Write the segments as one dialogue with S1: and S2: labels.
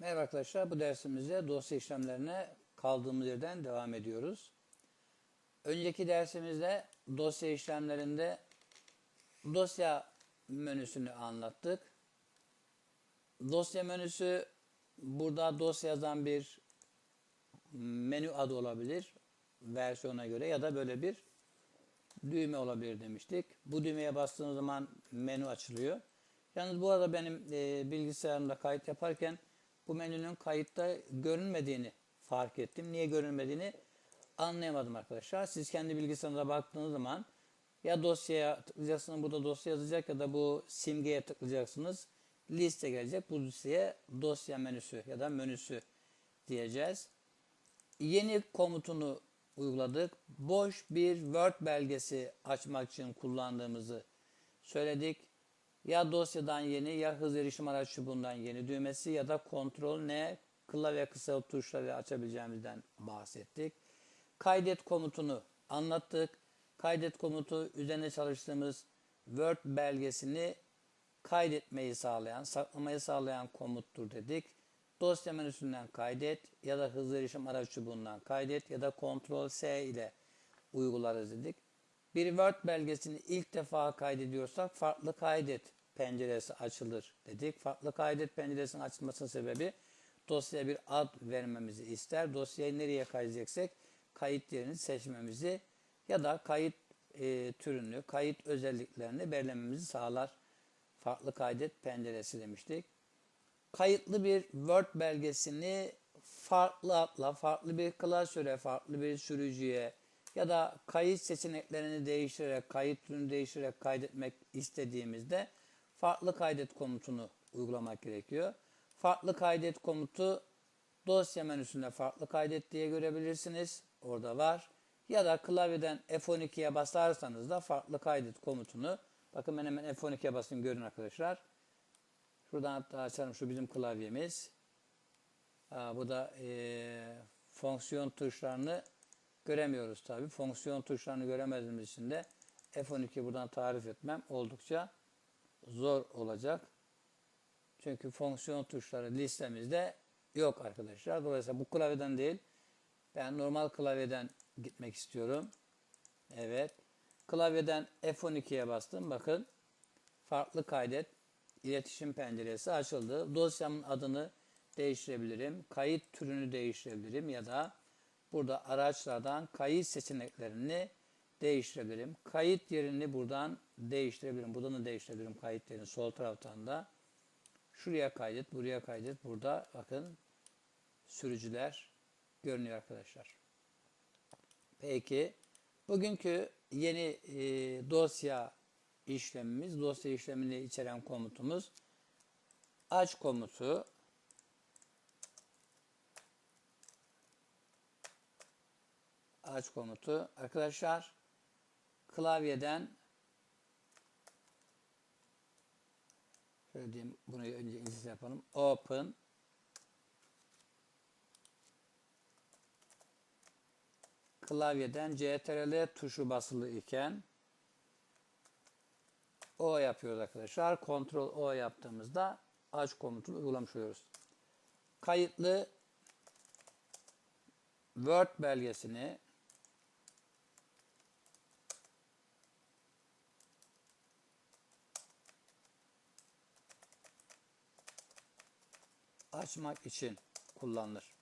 S1: Merhaba arkadaşlar, bu dersimizde dosya işlemlerine kaldığımız yerden devam ediyoruz. Önceki dersimizde dosya işlemlerinde dosya menüsünü anlattık. Dosya menüsü burada dosya yazan bir menü adı olabilir versiyona göre ya da böyle bir düğme olabilir demiştik. Bu düğmeye bastığınız zaman menü açılıyor. Yalnız bu arada benim e, bilgisayarımda kayıt yaparken bu menünün kayıtta görünmediğini fark ettim. Niye görünmediğini anlayamadım arkadaşlar. Siz kendi bilgisayarınıza baktığınız zaman ya dosyaya tıklayacaksınız, burada dosya yazacak ya da bu simgeye tıklayacaksınız. Liste gelecek. Bu listeye dosya menüsü ya da menüsü diyeceğiz. Yeni komutunu uyguladık. Boş bir Word belgesi açmak için kullandığımızı söyledik. Ya dosyadan yeni ya hız erişim araç çubuğundan yeni düğmesi ya da kontrol ne klavye kısa tuşları açabileceğimizden bahsettik. Kaydet komutunu anlattık. Kaydet komutu üzerine çalıştığımız Word belgesini kaydetmeyi sağlayan, saklamayı sağlayan komuttur dedik. Dosya menüsünden kaydet ya da hızlı erişim araç çubuğundan kaydet ya da Ctrl S ile uygularız dedik. Bir Word belgesini ilk defa kaydediyorsak farklı kaydet penceresi açılır dedik. Farklı kaydet penceresinin açılmasının sebebi dosyaya bir ad vermemizi ister. Dosyayı nereye kaydedeceksek kayıt yerini seçmemizi ya da kayıt e, türünü, kayıt özelliklerini belirlememizi sağlar. Farklı kaydet penceresi demiştik. Kayıtlı bir Word belgesini farklı adla, farklı bir klasöre, farklı bir sürücüye, ya da kayıt seçeneklerini değiştirerek, kayıt türünü değiştirerek kaydetmek istediğimizde farklı kaydet komutunu uygulamak gerekiyor. Farklı kaydet komutu dosya menüsünde farklı kaydet diye görebilirsiniz. Orada var. Ya da klavyeden F12'ye basarsanız da farklı kaydet komutunu bakın ben hemen F12'ye basayım görün arkadaşlar. Şuradan hatta açalım şu bizim klavyemiz. Aa, bu da e, fonksiyon tuşlarını göremiyoruz tabi. Fonksiyon tuşlarını göremediğimiz için de F12 buradan tarif etmem oldukça zor olacak. Çünkü fonksiyon tuşları listemizde yok arkadaşlar. Dolayısıyla bu klavyeden değil, ben normal klavyeden gitmek istiyorum. Evet. Klavyeden F12'ye bastım. Bakın farklı kaydet iletişim penceresi açıldı. Dosyamın adını değiştirebilirim. Kayıt türünü değiştirebilirim ya da Burada araçlardan kayıt seçeneklerini değiştirebilirim. Kayıt yerini buradan değiştirebilirim. Buradan da değiştirebilirim kayıt yerini sol taraftan da. Şuraya kaydet, buraya kaydet. Burada bakın sürücüler görünüyor arkadaşlar. Peki bugünkü yeni e, dosya işlemimiz, dosya işlemini içeren komutumuz aç komutu. Aç komutu. Arkadaşlar klavyeden şöyle diyeyim bunu önce İngilizce yapalım. Open klavyeden CTRL tuşu basılı iken O yapıyoruz arkadaşlar. Ctrl O yaptığımızda aç komutunu uygulamış oluyoruz. Kayıtlı Word belgesini açmak için kullanılır.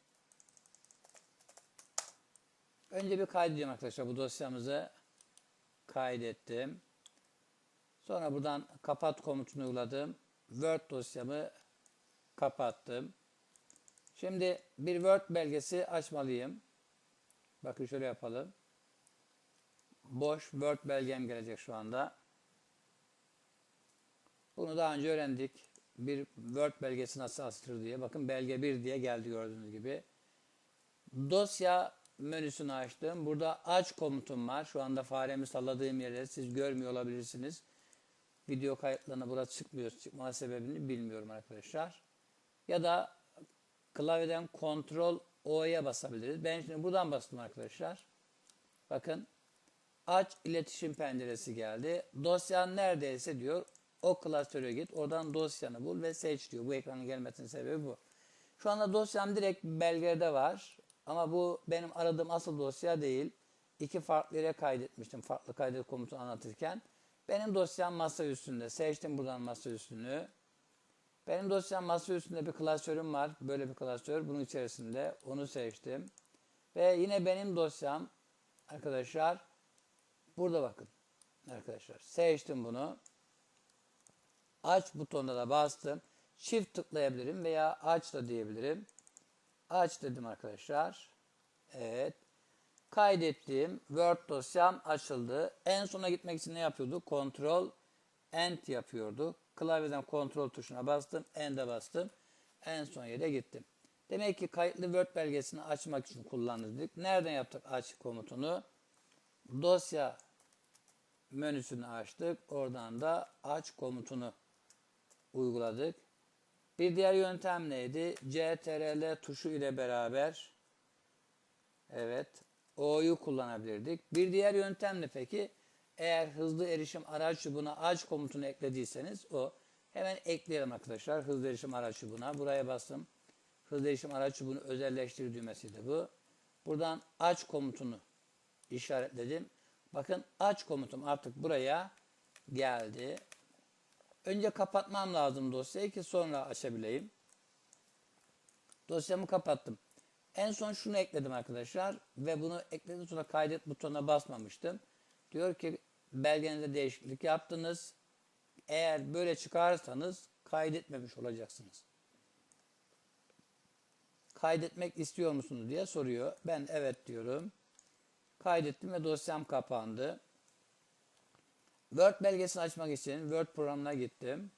S1: Önce bir kaydedeceğim arkadaşlar bu dosyamızı kaydettim. Sonra buradan kapat komutunu uyguladım. Word dosyamı kapattım. Şimdi bir Word belgesi açmalıyım. Bakın şöyle yapalım. Boş Word belgem gelecek şu anda. Bunu daha önce öğrendik bir Word belgesi nasıl asılır diye. Bakın belge 1 diye geldi gördüğünüz gibi. Dosya menüsünü açtım. Burada aç komutum var. Şu anda faremi salladığım yerde siz görmüyor olabilirsiniz. Video kayıtlarına burada çıkmıyor. Çıkma sebebini bilmiyorum arkadaşlar. Ya da klavyeden Ctrl O'ya basabiliriz. Ben şimdi buradan bastım arkadaşlar. Bakın aç iletişim penceresi geldi. Dosyan neredeyse diyor o klasöre git. Oradan dosyanı bul ve seç diyor. Bu ekranın gelmesinin sebebi bu. Şu anda dosyam direkt belgede var. Ama bu benim aradığım asıl dosya değil. İki farklı yere kaydetmiştim farklı kaydet komutunu anlatırken. Benim dosyam masa üstünde. Seçtim buradan masa üstünü. Benim dosyam masa üstünde bir klasörüm var. Böyle bir klasör. Bunun içerisinde onu seçtim. Ve yine benim dosyam arkadaşlar burada bakın. Arkadaşlar seçtim bunu. Aç butonuna da bastım. Çift tıklayabilirim veya aç da diyebilirim. Aç dedim arkadaşlar. Evet. Kaydettiğim Word dosyam açıldı. En sona gitmek için ne yapıyorduk? Ctrl End yapıyorduk. Klavyeden Ctrl tuşuna bastım. End'e bastım. En son yere gittim. Demek ki kayıtlı Word belgesini açmak için kullandık. Nereden yaptık aç komutunu? Dosya menüsünü açtık. Oradan da aç komutunu uyguladık. Bir diğer yöntem neydi? CTRL tuşu ile beraber evet O'yu kullanabilirdik. Bir diğer yöntem ne peki? Eğer hızlı erişim araç çubuğuna aç komutunu eklediyseniz o hemen ekleyelim arkadaşlar. Hızlı erişim araç çubuğuna. Buraya bastım. Hızlı erişim araç çubuğunu özelleştir düğmesiydi bu. Buradan aç komutunu işaretledim. Bakın aç komutum artık buraya geldi. Önce kapatmam lazım dosyayı ki sonra açabileyim. Dosyamı kapattım. En son şunu ekledim arkadaşlar ve bunu ekledikten sonra kaydet butonuna basmamıştım. Diyor ki belgenizde değişiklik yaptınız. Eğer böyle çıkarsanız kaydetmemiş olacaksınız. Kaydetmek istiyor musunuz diye soruyor. Ben evet diyorum. Kaydettim ve dosyam kapandı. Word belgesini açmak için Word programına gittim.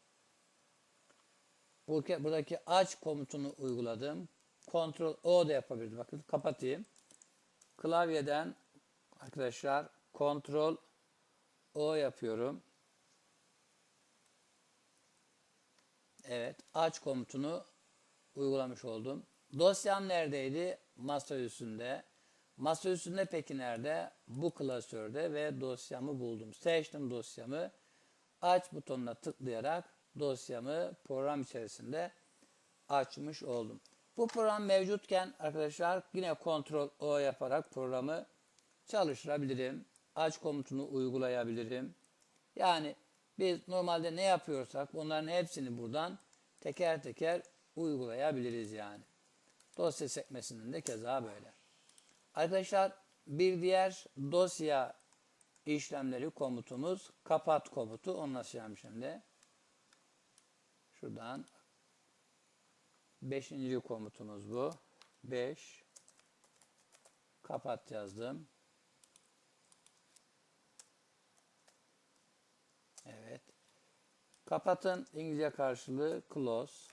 S1: Buradaki aç komutunu uyguladım. Ctrl O da yapabilirim. Bakın kapatayım. Klavyeden arkadaşlar Ctrl O yapıyorum. Evet. Aç komutunu uygulamış oldum. Dosyam neredeydi? Masa üstünde. Masa üstünde peki nerede? Bu klasörde ve dosyamı buldum. Seçtim dosyamı. Aç butonuna tıklayarak dosyamı program içerisinde açmış oldum. Bu program mevcutken arkadaşlar yine kontrol O yaparak programı çalıştırabilirim. Aç komutunu uygulayabilirim. Yani biz normalde ne yapıyorsak onların hepsini buradan teker teker uygulayabiliriz yani. Dosya sekmesinin de keza böyle. Arkadaşlar bir diğer dosya işlemleri komutumuz kapat komutu. Onu nasıl yapacağım şimdi? Şuradan beşinci komutumuz bu. 5 kapat yazdım. Evet. Kapatın İngilizce karşılığı close.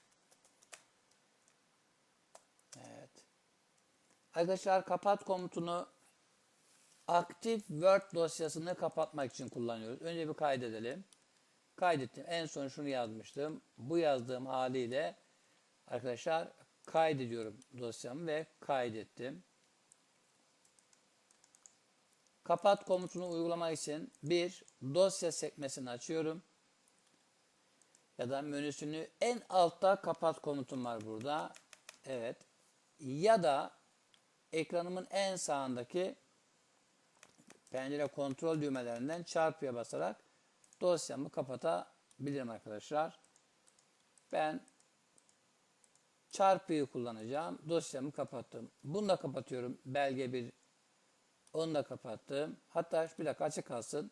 S1: Evet. Arkadaşlar kapat komutunu aktif Word dosyasını kapatmak için kullanıyoruz. Önce bir kaydedelim. Kaydettim. En son şunu yazmıştım. Bu yazdığım haliyle arkadaşlar kaydediyorum dosyamı ve kaydettim. Kapat komutunu uygulamak için bir dosya sekmesini açıyorum. Ya da menüsünü en altta kapat komutum var burada. Evet. Ya da ekranımın en sağındaki pencere kontrol düğmelerinden çarpıya basarak dosyamı kapatabilirim arkadaşlar. Ben çarpıyı kullanacağım. Dosyamı kapattım. Bunu da kapatıyorum. Belge bir onu da kapattım. Hatta bir dakika açık kalsın.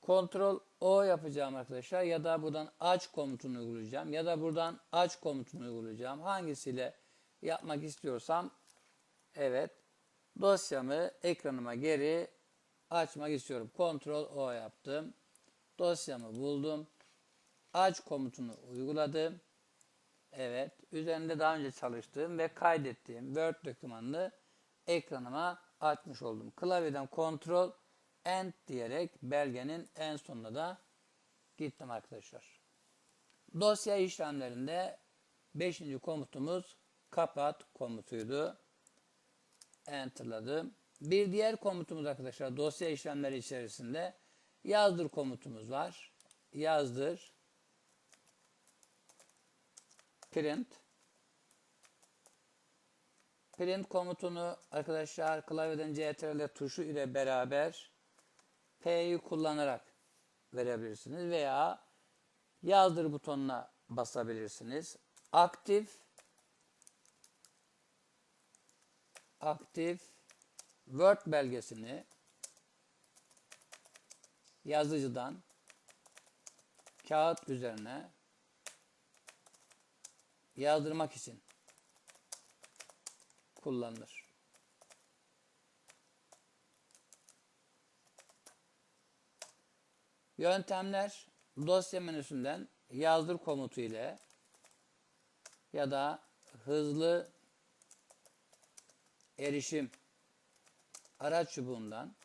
S1: Kontrol O yapacağım arkadaşlar. Ya da buradan aç komutunu uygulayacağım. Ya da buradan aç komutunu uygulayacağım. Hangisiyle yapmak istiyorsam evet dosyamı ekranıma geri açmak istiyorum. Kontrol O yaptım. Dosyamı buldum. Aç komutunu uyguladım. Evet. Üzerinde daha önce çalıştığım ve kaydettiğim Word dokümanını ekranıma açmış oldum. Klavyeden Ctrl End diyerek belgenin en sonuna da gittim arkadaşlar. Dosya işlemlerinde 5. komutumuz kapat komutuydu. Enter'ladım. Bir diğer komutumuz arkadaşlar dosya işlemleri içerisinde yazdır komutumuz var. Yazdır print print komutunu arkadaşlar klavyeden CTRL tuşu ile beraber P'yi kullanarak verebilirsiniz veya yazdır butonuna basabilirsiniz. Aktif aktif Word belgesini yazıcıdan kağıt üzerine yazdırmak için kullanılır. Yöntemler dosya menüsünden yazdır komutu ile ya da hızlı erişim araç çubuğundan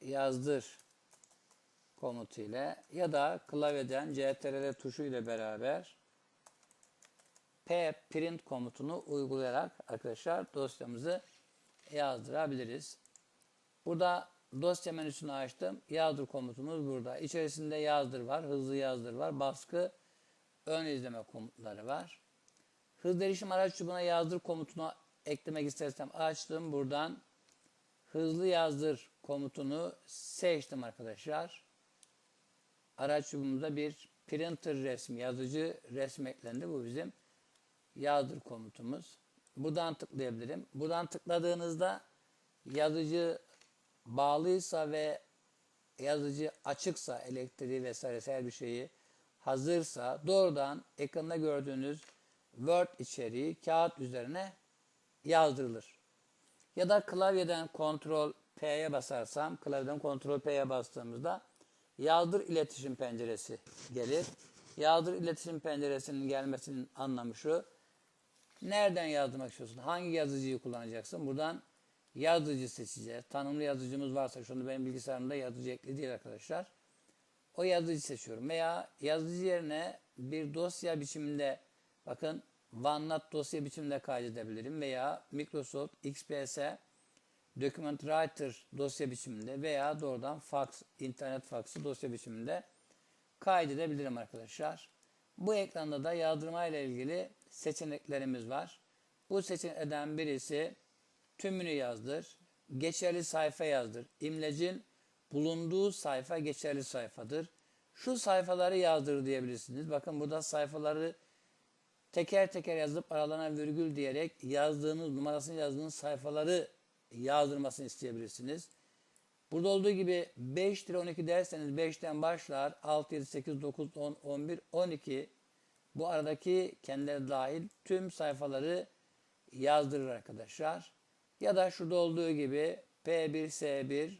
S1: yazdır komutu ile ya da klavyeden CTRL tuşu ile beraber P print komutunu uygulayarak arkadaşlar dosyamızı yazdırabiliriz. Burada dosya menüsünü açtım. Yazdır komutumuz burada. İçerisinde yazdır var, hızlı yazdır var, baskı, ön izleme komutları var. Hızlı erişim araç çubuğuna yazdır komutunu eklemek istersem açtım. Buradan hızlı yazdır komutunu seçtim arkadaşlar. Araç çubuğumuzda bir printer resmi, yazıcı resmi eklendi. Bu bizim yazdır komutumuz. Buradan tıklayabilirim. Buradan tıkladığınızda yazıcı bağlıysa ve yazıcı açıksa elektriği vesaire her bir şeyi hazırsa doğrudan ekranda gördüğünüz Word içeriği kağıt üzerine yazdırılır. Ya da klavyeden Ctrl P'ye basarsam, klavyeden Ctrl P'ye bastığımızda yazdır iletişim penceresi gelir. Yazdır iletişim penceresinin gelmesinin anlamı şu. Nereden yazdırmak istiyorsun? Hangi yazıcıyı kullanacaksın? Buradan yazıcı seçeceğiz. Tanımlı yazıcımız varsa, şu anda benim bilgisayarımda yazıcı ekli değil arkadaşlar. O yazıcı seçiyorum. Veya yazıcı yerine bir dosya biçiminde bakın OneNote dosya biçiminde kaydedebilirim. Veya Microsoft XPS Document Writer dosya biçiminde veya doğrudan fax, internet faxı dosya biçiminde kaydedebilirim arkadaşlar. Bu ekranda da yazdırma ile ilgili seçeneklerimiz var. Bu seçeneklerden birisi tümünü yazdır, geçerli sayfa yazdır. İmlecin bulunduğu sayfa geçerli sayfadır. Şu sayfaları yazdır diyebilirsiniz. Bakın burada sayfaları teker teker yazıp aralarına virgül diyerek yazdığınız, numarasını yazdığınız sayfaları yazdırmasını isteyebilirsiniz. Burada olduğu gibi 5 lira 12 derseniz 5'ten başlar. 6, 7, 8, 9, 10, 11, 12 bu aradaki kendileri dahil tüm sayfaları yazdırır arkadaşlar. Ya da şurada olduğu gibi P1, S1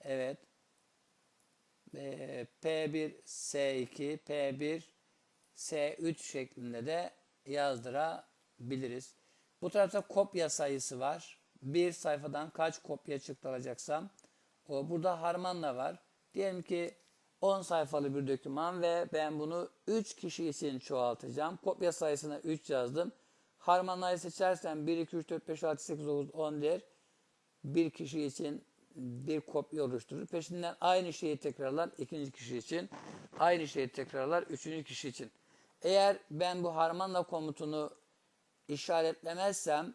S1: evet P1, S2, P1, S3 şeklinde de yazdırabiliriz. Bu tarafta kopya sayısı var. Bir sayfadan kaç kopya çıktı alacaksam. Burada harmanla var. Diyelim ki 10 sayfalı bir doküman ve ben bunu 3 kişi için çoğaltacağım. Kopya sayısına 3 yazdım. Harmanlayı seçersem 1, 2, 3, 4, 5, 6, 8, 9, 10 der. Bir kişi için bir kopya oluşturur. Peşinden aynı şeyi tekrarlar ikinci kişi için. Aynı şeyi tekrarlar üçüncü kişi için. Eğer ben bu harmanla komutunu işaretlemezsem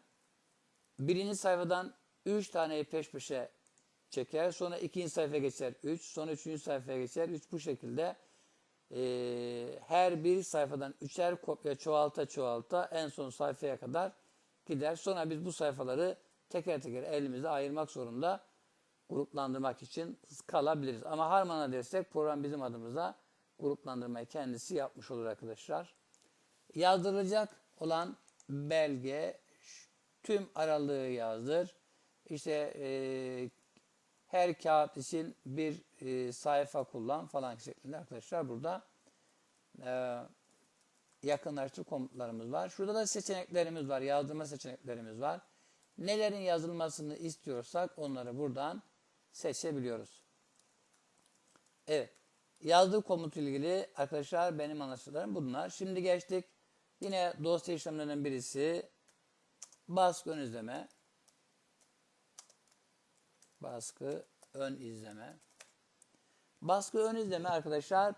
S1: birinci sayfadan 3 taneyi peş peşe çeker. Sonra ikinci sayfaya geçer 3. Sonra üçüncü sayfaya geçer 3. Bu şekilde e, her bir sayfadan üçer kopya çoğalta çoğalta en son sayfaya kadar gider. Sonra biz bu sayfaları teker teker elimizde ayırmak zorunda gruplandırmak için kalabiliriz. Ama Harman'a destek program bizim adımıza gruplandırmayı kendisi yapmış olur arkadaşlar. Yazdırılacak olan belge tüm aralığı yazdır. İşte e, her kağıt için bir e, sayfa kullan falan şeklinde arkadaşlar burada e, yakınlaştır komutlarımız var. Şurada da seçeneklerimiz var. Yazdırma seçeneklerimiz var. Nelerin yazılmasını istiyorsak onları buradan seçebiliyoruz. Evet. Yazdığı komut ilgili arkadaşlar benim anlaşılarım bunlar. Şimdi geçtik. Yine dosya işlemlerinden birisi baskı ön izleme. Baskı ön izleme. Baskı ön izleme arkadaşlar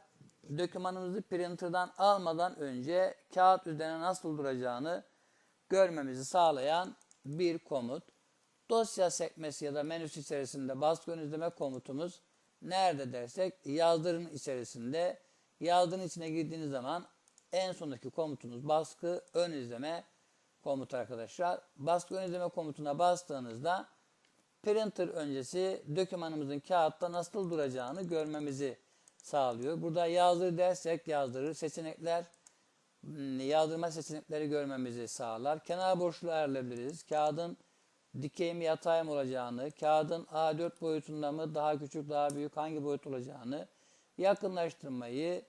S1: dokümanımızı printer'dan almadan önce kağıt üzerine nasıl duracağını görmemizi sağlayan bir komut. Dosya sekmesi ya da menüsü içerisinde baskı ön izleme komutumuz nerede dersek yazdırın içerisinde yazdırın içine girdiğiniz zaman en sondaki komutumuz baskı ön izleme komutu arkadaşlar. Baskı ön izleme komutuna bastığınızda printer öncesi dokümanımızın kağıtta nasıl duracağını görmemizi sağlıyor. Burada yazdır dersek yazdırır. Seçenekler hmm, yazdırma seçenekleri görmemizi sağlar. Kenar boşluğu ayarlayabiliriz. Kağıdın dikey mi yatay mı olacağını, kağıdın A4 boyutunda mı daha küçük daha büyük hangi boyut olacağını, yakınlaştırmayı,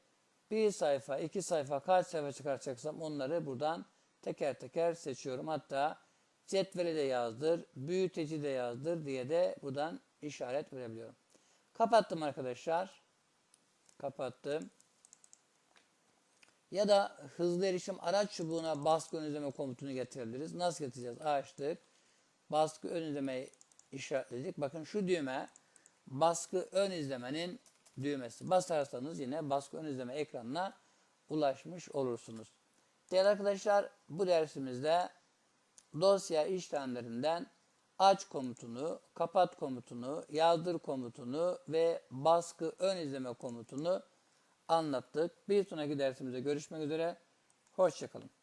S1: bir sayfa, iki sayfa kaç sayfa çıkartacaksam onları buradan teker teker seçiyorum. Hatta cetveli de yazdır, büyüteci de yazdır diye de buradan işaret verebiliyorum. Kapattım arkadaşlar. Kapattım. Ya da hızlı erişim araç çubuğuna baskı ön komutunu getirebiliriz. Nasıl getireceğiz? Açtık. Baskı ön izlemeyi işaretledik. Bakın şu düğme baskı ön izlemenin düğmesi. Basarsanız yine baskı ön izleme ekranına ulaşmış olursunuz. Değerli arkadaşlar bu dersimizde dosya işlemlerinden aç komutunu, kapat komutunu, yazdır komutunu ve baskı ön izleme komutunu anlattık. Bir sonraki dersimizde görüşmek üzere. Hoşçakalın.